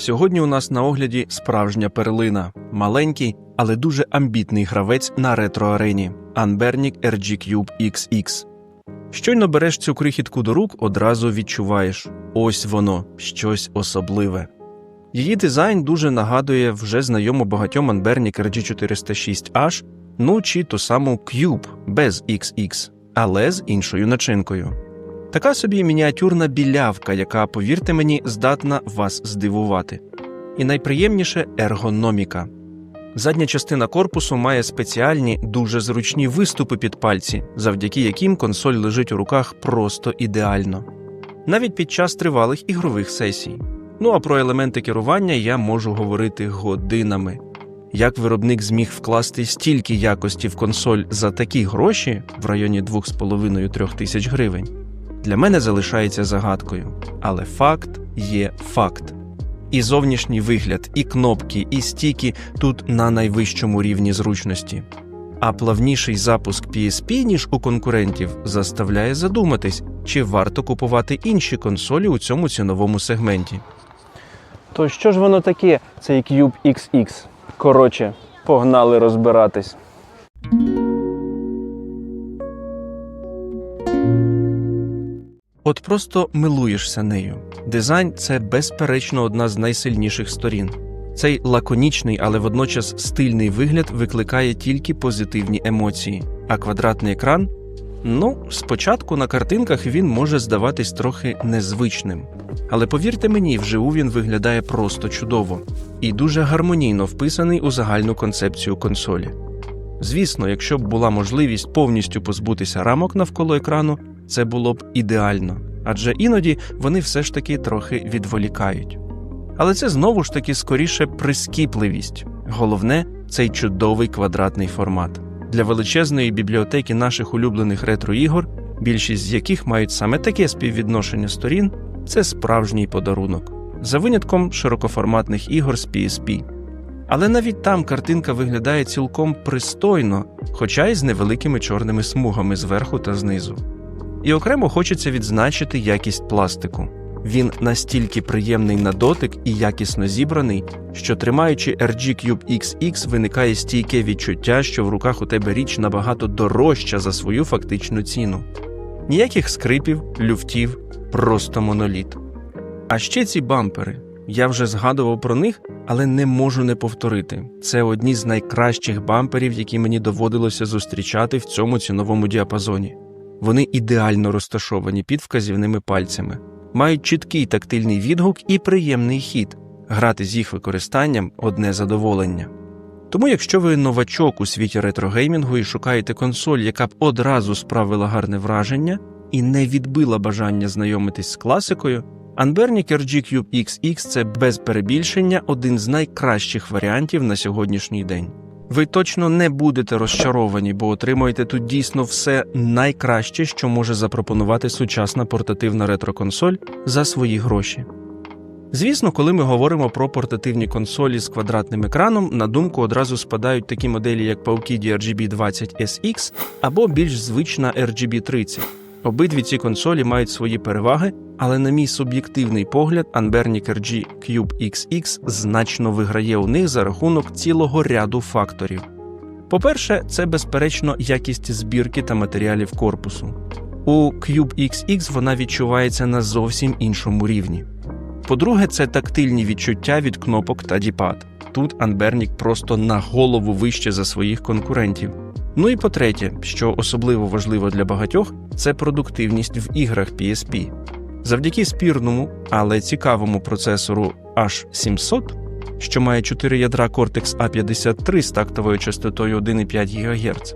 Сьогодні у нас на огляді справжня перлина, маленький, але дуже амбітний гравець на ретро-арені Unbernic RG Cube XX. Щойно береш цю крихітку до рук, одразу відчуваєш ось воно, щось особливе. Її дизайн дуже нагадує вже знайому багатьом Unbernic RG406H, ну чи ту саму Cube без XX, але з іншою начинкою. Така собі мініатюрна білявка, яка, повірте мені, здатна вас здивувати. І найприємніше ергономіка. Задня частина корпусу має спеціальні, дуже зручні виступи під пальці, завдяки яким консоль лежить у руках просто ідеально. Навіть під час тривалих ігрових сесій. Ну а про елементи керування я можу говорити годинами. Як виробник зміг вкласти стільки якості в консоль за такі гроші в районі 2,5-3 тисяч гривень, для мене залишається загадкою. Але факт є факт. І зовнішній вигляд, і кнопки, і стіки тут на найвищому рівні зручності. А плавніший запуск PSP, ніж у конкурентів, заставляє задуматись, чи варто купувати інші консолі у цьому ціновому сегменті. То що ж воно таке, цей Cube XX? Коротше, погнали розбиратись. От просто милуєшся нею. Дизайн це безперечно одна з найсильніших сторін. Цей лаконічний, але водночас стильний вигляд викликає тільки позитивні емоції, а квадратний екран. Ну, спочатку на картинках він може здаватись трохи незвичним. Але повірте мені, вживу він виглядає просто чудово і дуже гармонійно вписаний у загальну концепцію консолі. Звісно, якщо б була можливість повністю позбутися рамок навколо екрану, це було б ідеально, адже іноді вони все ж таки трохи відволікають. Але це знову ж таки скоріше прискіпливість. Головне цей чудовий квадратний формат для величезної бібліотеки наших улюблених ретро-ігор, більшість з яких мають саме таке співвідношення сторін, це справжній подарунок, за винятком широкоформатних ігор з PSP. Але навіть там картинка виглядає цілком пристойно, хоча й з невеликими чорними смугами зверху та знизу. І окремо хочеться відзначити якість пластику. Він настільки приємний на дотик і якісно зібраний, що тримаючи RG Cube XX виникає стійке відчуття, що в руках у тебе річ набагато дорожча за свою фактичну ціну. Ніяких скрипів, люфтів, просто моноліт. А ще ці бампери. Я вже згадував про них, але не можу не повторити. Це одні з найкращих бамперів, які мені доводилося зустрічати в цьому ціновому діапазоні. Вони ідеально розташовані під вказівними пальцями, мають чіткий тактильний відгук і приємний хід. Грати з їх використанням одне задоволення. Тому, якщо ви новачок у світі ретрогеймінгу і шукаєте консоль, яка б одразу справила гарне враження і не відбила бажання знайомитись з класикою, Unbernic RG Cube XX – це без перебільшення один з найкращих варіантів на сьогоднішній день. Ви точно не будете розчаровані, бо отримуєте тут дійсно все найкраще, що може запропонувати сучасна портативна ретро-консоль за свої гроші. Звісно, коли ми говоримо про портативні консолі з квадратним екраном, на думку одразу спадають такі моделі, як Paukidi RGB 20 SX або більш звична RGB 30. Обидві ці консолі мають свої переваги, але на мій суб'єктивний погляд, Unbernic RG Cube XX значно виграє у них за рахунок цілого ряду факторів. По-перше, це безперечно якість збірки та матеріалів корпусу. У Cube XX вона відчувається на зовсім іншому рівні. По-друге, це тактильні відчуття від кнопок та діпад. Тут Unbernic просто на голову вище за своїх конкурентів. Ну і по-третє, що особливо важливо для багатьох, це продуктивність в іграх PSP. Завдяки спірному, але цікавому процесору H700, що має 4 ядра Cortex A53 з тактовою частотою 1,5 ГГц,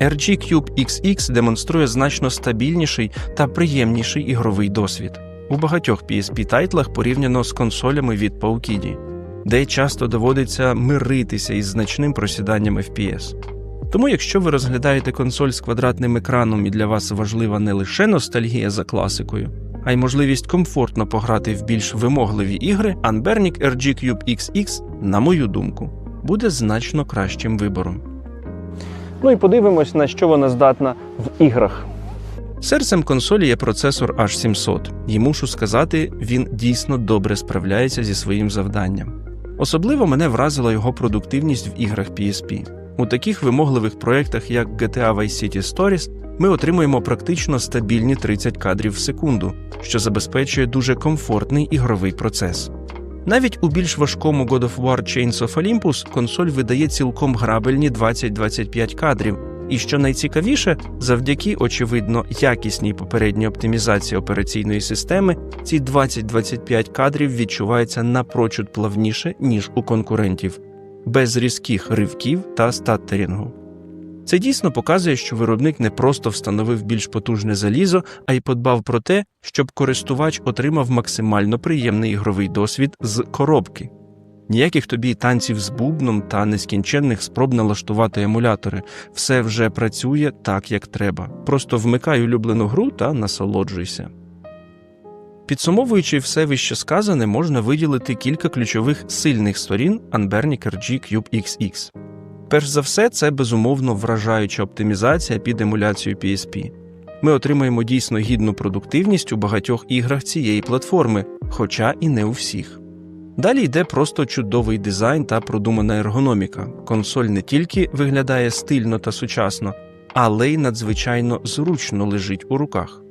RG Cube XX демонструє значно стабільніший та приємніший ігровий досвід у багатьох PSP-тайтлах порівняно з консолями від Paukidi, де часто доводиться миритися із значним просіданням FPS. Тому, якщо ви розглядаєте консоль з квадратним екраном і для вас важлива не лише ностальгія за класикою, а й можливість комфортно пограти в більш вимогливі ігри, Unbernic RG Cube XX, на мою думку, буде значно кращим вибором. Ну і подивимось, на що вона здатна в іграх. Серцем консолі є процесор H700, і мушу сказати, він дійсно добре справляється зі своїм завданням. Особливо мене вразила його продуктивність в іграх PSP. У таких вимогливих проєктах, як GTA Vice City Stories, ми отримуємо практично стабільні 30 кадрів в секунду, що забезпечує дуже комфортний ігровий процес. Навіть у більш важкому God of War Chains of Olympus консоль видає цілком грабельні 20-25 кадрів, і що найцікавіше, завдяки, очевидно, якісній попередній оптимізації операційної системи, ці 20-25 кадрів відчуваються напрочуд плавніше, ніж у конкурентів, без різких ривків та статтерінгу. Це дійсно показує, що виробник не просто встановив більш потужне залізо, а й подбав про те, щоб користувач отримав максимально приємний ігровий досвід з коробки. Ніяких тобі танців з бубном та нескінченних спроб налаштувати емулятори. Все вже працює так, як треба. Просто вмикай улюблену гру та насолоджуйся. Підсумовуючи все вище сказане, можна виділити кілька ключових сильних сторін Unbernic RG Cube XX. Перш за все, це безумовно вражаюча оптимізація під емуляцію PSP. Ми отримаємо дійсно гідну продуктивність у багатьох іграх цієї платформи, хоча і не у всіх. Далі йде просто чудовий дизайн та продумана ергономіка. Консоль не тільки виглядає стильно та сучасно, але й надзвичайно зручно лежить у руках.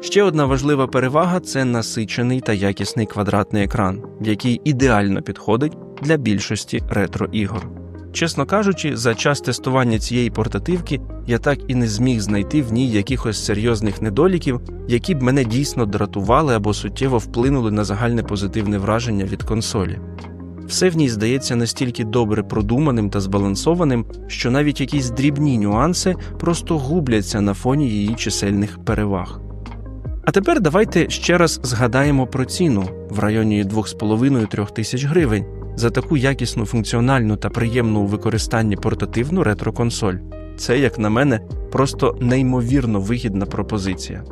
Ще одна важлива перевага це насичений та якісний квадратний екран, який ідеально підходить для більшості ретро-ігор. Чесно кажучи, за час тестування цієї портативки я так і не зміг знайти в ній якихось серйозних недоліків, які б мене дійсно дратували або суттєво вплинули на загальне позитивне враження від консолі. Все в ній здається настільки добре продуманим та збалансованим, що навіть якісь дрібні нюанси просто губляться на фоні її чисельних переваг. А тепер давайте ще раз згадаємо про ціну в районі 2,5-3 тисяч гривень за таку якісну, функціональну та приємну у використанні портативну ретро-консоль. Це, як на мене, просто неймовірно вигідна пропозиція.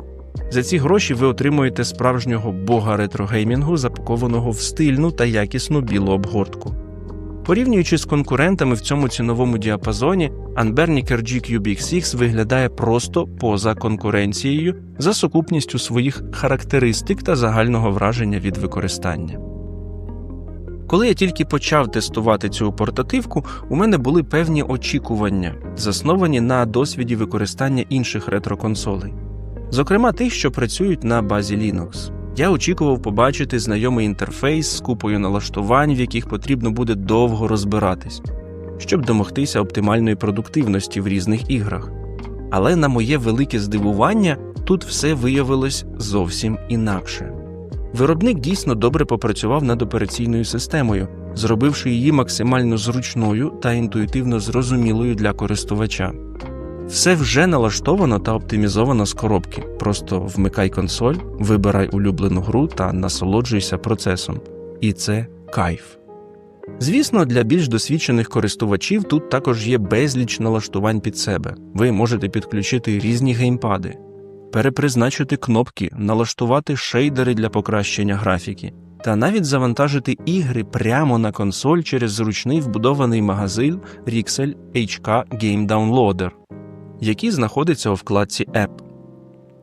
За ці гроші ви отримуєте справжнього бога ретрогеймінгу, запакованого в стильну та якісну білу обгортку. Порівнюючи з конкурентами в цьому ціновому діапазоні, Cube X виглядає просто поза конкуренцією за сукупністю своїх характеристик та загального враження від використання. Коли я тільки почав тестувати цю портативку, у мене були певні очікування, засновані на досвіді використання інших ретро-консолей, зокрема тих, що працюють на базі Linux. Я очікував побачити знайомий інтерфейс з купою налаштувань, в яких потрібно буде довго розбиратись, щоб домогтися оптимальної продуктивності в різних іграх. Але на моє велике здивування, тут все виявилось зовсім інакше. Виробник дійсно добре попрацював над операційною системою, зробивши її максимально зручною та інтуїтивно зрозумілою для користувача. Все вже налаштовано та оптимізовано з коробки. Просто вмикай консоль, вибирай улюблену гру та насолоджуйся процесом. І це кайф. Звісно, для більш досвідчених користувачів тут також є безліч налаштувань під себе. Ви можете підключити різні геймпади, перепризначити кнопки, налаштувати шейдери для покращення графіки, та навіть завантажити ігри прямо на консоль через зручний вбудований магазин Rixel HK Game Downloader, який знаходиться у вкладці App.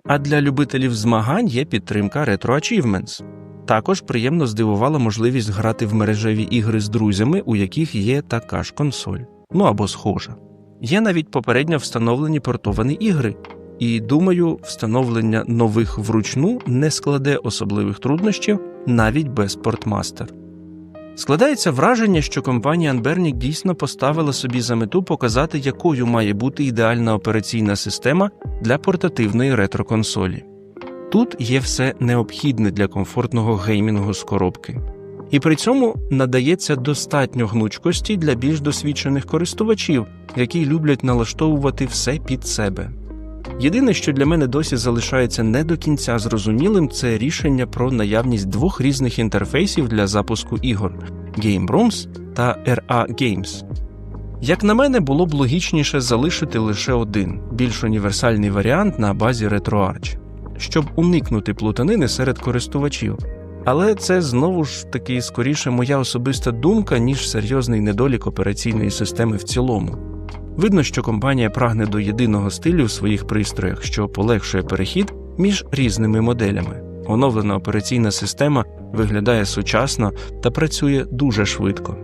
А для любителів змагань є підтримка Retro Achievements. Також приємно здивувала можливість грати в мережеві ігри з друзями, у яких є така ж консоль, ну або схожа. Є навіть попередньо встановлені портовані ігри, і думаю, встановлення нових вручну не складе особливих труднощів навіть без портмастер. Складається враження, що компанія Anbernic дійсно поставила собі за мету показати, якою має бути ідеальна операційна система для портативної ретро-консолі. Тут є все необхідне для комфортного геймінгу з коробки, і при цьому надається достатньо гнучкості для більш досвідчених користувачів, які люблять налаштовувати все під себе. Єдине, що для мене досі залишається не до кінця зрозумілим, це рішення про наявність двох різних інтерфейсів для запуску ігор Game Rooms та RA Games. Як на мене, було б логічніше залишити лише один більш універсальний варіант на базі RetroArch, щоб уникнути плутанини серед користувачів. Але це знову ж таки скоріше моя особиста думка, ніж серйозний недолік операційної системи в цілому. Видно, що компанія прагне до єдиного стилю в своїх пристроях, що полегшує перехід між різними моделями. Оновлена операційна система виглядає сучасно та працює дуже швидко.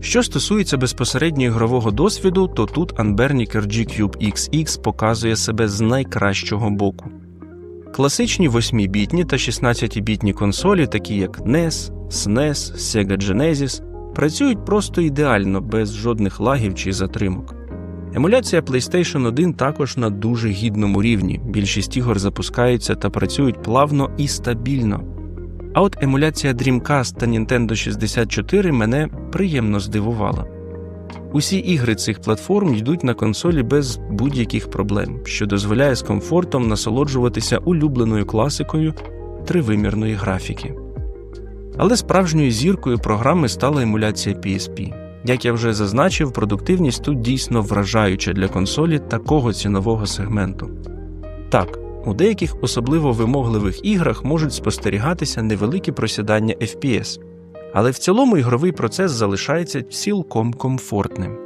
Що стосується безпосередньо ігрового досвіду, то тут Anbernic RG Cube XX показує себе з найкращого боку. Класичні 8-бітні та 16-бітні консолі, такі як NES, SNES, Sega Genesis, працюють просто ідеально, без жодних лагів чи затримок. Емуляція PlayStation 1 також на дуже гідному рівні. Більшість ігор запускаються та працюють плавно і стабільно. А от емуляція Dreamcast та Nintendo 64 мене приємно здивувала. Усі ігри цих платформ йдуть на консолі без будь-яких проблем, що дозволяє з комфортом насолоджуватися улюбленою класикою тривимірної графіки. Але справжньою зіркою програми стала емуляція PSP. Як я вже зазначив, продуктивність тут дійсно вражаюча для консолі такого цінового сегменту. Так, у деяких особливо вимогливих іграх можуть спостерігатися невеликі просідання FPS, але в цілому ігровий процес залишається цілком комфортним.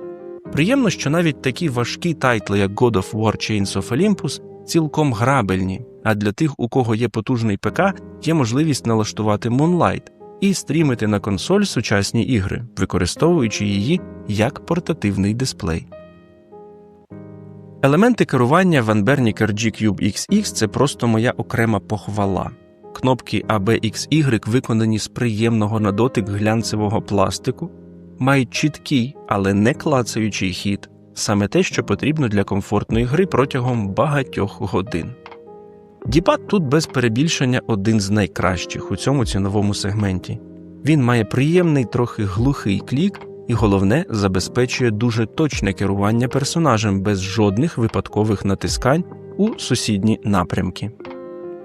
Приємно, що навіть такі важкі тайтли, як God of War Chains of Olympus, цілком грабельні, а для тих, у кого є потужний ПК, є можливість налаштувати Moonlight і стрімити на консоль сучасні ігри, використовуючи її як портативний дисплей. Елементи керування в Anbernic RG Cube XX – це просто моя окрема похвала. Кнопки A, Y виконані з приємного на дотик глянцевого пластику, мають чіткий, але не клацаючий хід, саме те, що потрібно для комфортної гри протягом багатьох годин. Діпад тут без перебільшення один з найкращих у цьому ціновому сегменті. Він має приємний, трохи глухий клік і, головне, забезпечує дуже точне керування персонажем без жодних випадкових натискань у сусідні напрямки.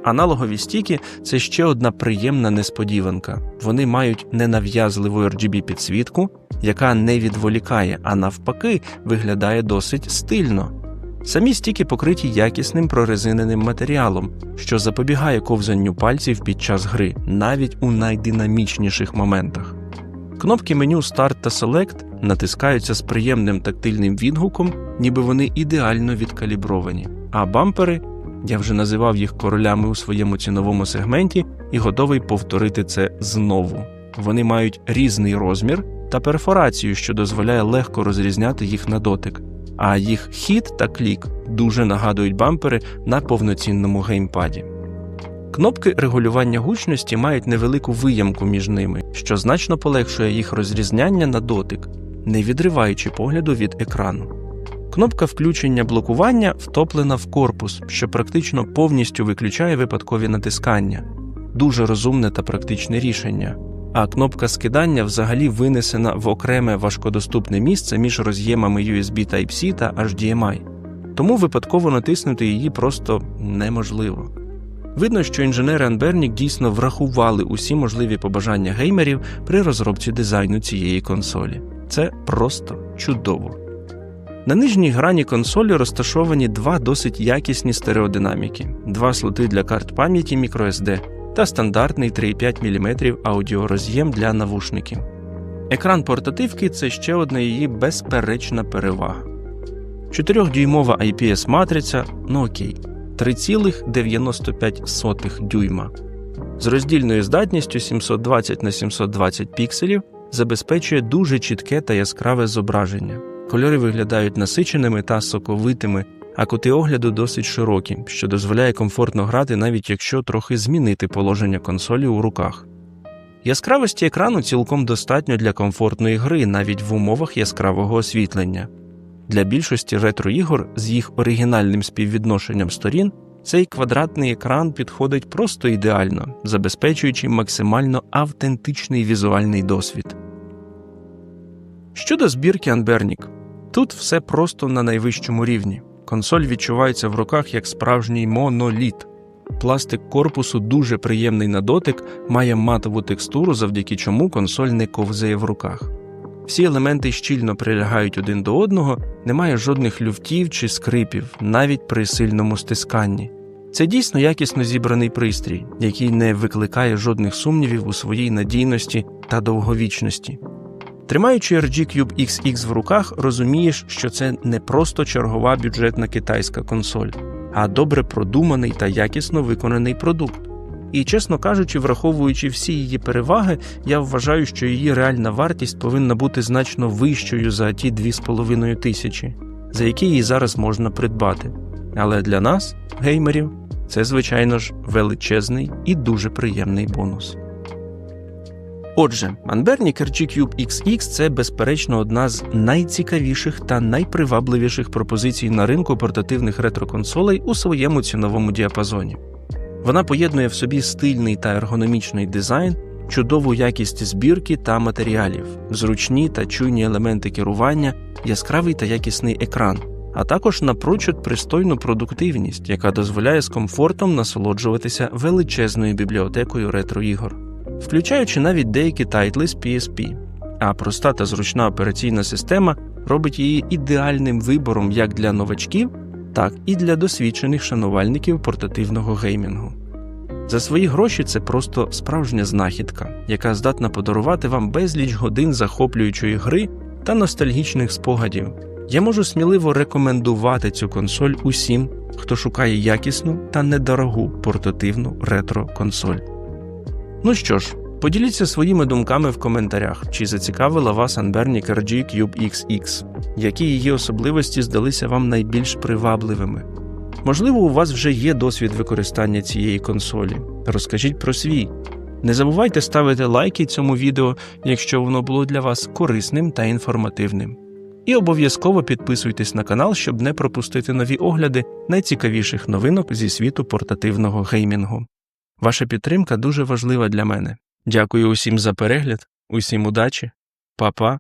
Аналогові стіки це ще одна приємна несподіванка. Вони мають ненав'язливу RGB підсвітку, яка не відволікає, а навпаки, виглядає досить стильно. Самі стіки покриті якісним прорезиненим матеріалом, що запобігає ковзанню пальців під час гри, навіть у найдинамічніших моментах. Кнопки меню Start та Select натискаються з приємним тактильним відгуком, ніби вони ідеально відкалібровані, а бампери я вже називав їх королями у своєму ціновому сегменті і готовий повторити це знову. Вони мають різний розмір та перфорацію, що дозволяє легко розрізняти їх на дотик, а їх хід та клік дуже нагадують бампери на повноцінному геймпаді. Кнопки регулювання гучності мають невелику виямку між ними, що значно полегшує їх розрізняння на дотик, не відриваючи погляду від екрану. Кнопка включення блокування втоплена в корпус, що практично повністю виключає випадкові натискання. Дуже розумне та практичне рішення. А кнопка скидання взагалі винесена в окреме важкодоступне місце між роз'ємами USB Type-C та HDMI, тому випадково натиснути її просто неможливо. Видно, що інженери Anbernic дійсно врахували усі можливі побажання геймерів при розробці дизайну цієї консолі. Це просто чудово. На нижній грані консолі розташовані два досить якісні стереодинаміки, два слоти для карт пам'яті microSD та стандартний 3,5 мм аудіороз'єм для навушників. Екран портативки це ще одна її безперечна перевага. 4-дюймова IPS матриця, ну окей, 3,95 дюйма. З роздільною здатністю 720 на 720 пікселів забезпечує дуже чітке та яскраве зображення. Кольори виглядають насиченими та соковитими, а кути огляду досить широкі, що дозволяє комфортно грати, навіть якщо трохи змінити положення консолі у руках. Яскравості екрану цілком достатньо для комфортної гри навіть в умовах яскравого освітлення. Для більшості ретро-ігор з їх оригінальним співвідношенням сторін цей квадратний екран підходить просто ідеально, забезпечуючи максимально автентичний візуальний досвід. Щодо збірки Anbernic, тут все просто на найвищому рівні. Консоль відчувається в руках як справжній моноліт. Пластик корпусу дуже приємний на дотик, має матову текстуру, завдяки чому консоль не ковзає в руках. Всі елементи щільно прилягають один до одного, немає жодних люфтів чи скрипів, навіть при сильному стисканні. Це дійсно якісно зібраний пристрій, який не викликає жодних сумнівів у своїй надійності та довговічності. Тримаючи RG Cube XX в руках, розумієш, що це не просто чергова бюджетна китайська консоль, а добре продуманий та якісно виконаний продукт. І, чесно кажучи, враховуючи всі її переваги, я вважаю, що її реальна вартість повинна бути значно вищою за ті 2,5 тисячі, за які її зараз можна придбати. Але для нас, геймерів, це, звичайно ж, величезний і дуже приємний бонус. Отже, Anbernic RG Cube XX це безперечно одна з найцікавіших та найпривабливіших пропозицій на ринку портативних ретро-консолей у своєму ціновому діапазоні. Вона поєднує в собі стильний та ергономічний дизайн, чудову якість збірки та матеріалів, зручні та чуйні елементи керування, яскравий та якісний екран, а також напрочуд пристойну продуктивність, яка дозволяє з комфортом насолоджуватися величезною бібліотекою ретро-ігор, включаючи навіть деякі тайтли з PSP. А проста та зручна операційна система робить її ідеальним вибором як для новачків, так і для досвідчених шанувальників портативного геймінгу. За свої гроші це просто справжня знахідка, яка здатна подарувати вам безліч годин захоплюючої гри та ностальгічних спогадів. Я можу сміливо рекомендувати цю консоль усім, хто шукає якісну та недорогу портативну ретро-консоль. Ну що ж, поділіться своїми думками в коментарях, чи зацікавила вас Anbernic RG Cube XX, які її особливості здалися вам найбільш привабливими. Можливо, у вас вже є досвід використання цієї консолі. Розкажіть про свій. Не забувайте ставити лайки цьому відео, якщо воно було для вас корисним та інформативним. І обов'язково підписуйтесь на канал, щоб не пропустити нові огляди найцікавіших новинок зі світу портативного геймінгу. Ваша підтримка дуже важлива для мене. Дякую усім за перегляд, усім удачі, па-па